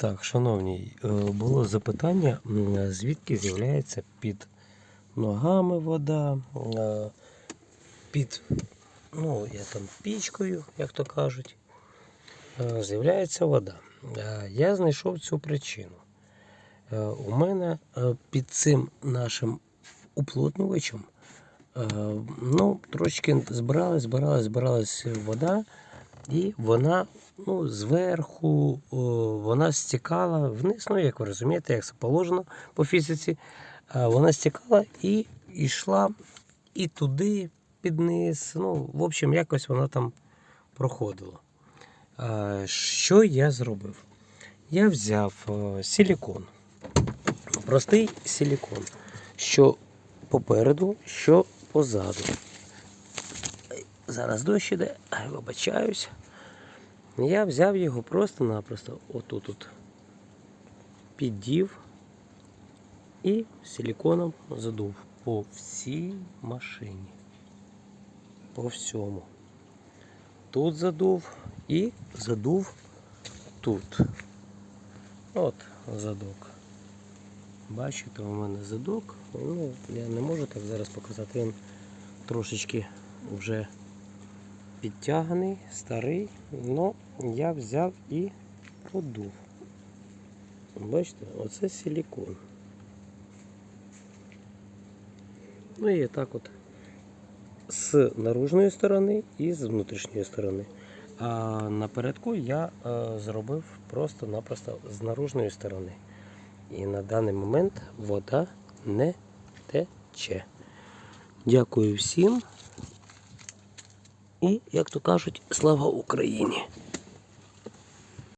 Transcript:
Так, шановні, е, було запитання, звідки з'являється під ногами вода, е, під ну, я там пічкою, як то кажуть, е, з'являється вода. Я знайшов цю причину. У мене під цим нашим уплотнювачем ну, трошки збиралась, збиралась, збиралась вода, і вона ну, зверху вона стікала вниз, ну як ви розумієте, як це положено по фізиці. Вона стікала і йшла і туди, під низ. Ну, в общем, якось вона там проходила. Що я зробив? Я взяв силікон, простий силікон, що попереду, що позаду. Зараз дощ іде, вибачаюсь. Я взяв його просто-напросто отут от піддів і силіконом задув по всій машині. По всьому. Тут задув і задув тут. От задок. Бачите, у мене задок. Ну, я не можу так зараз показати. Він трошечки вже підтяганий, старий, але я взяв і подув. Бачите, оце силікон. Ну і так от з наружної сторони і з внутрішньої сторони. А напередку я е, зробив просто-напросто з наружної сторони. І на даний момент вода не тече. Дякую всім. І, як то кажуть, слава Україні!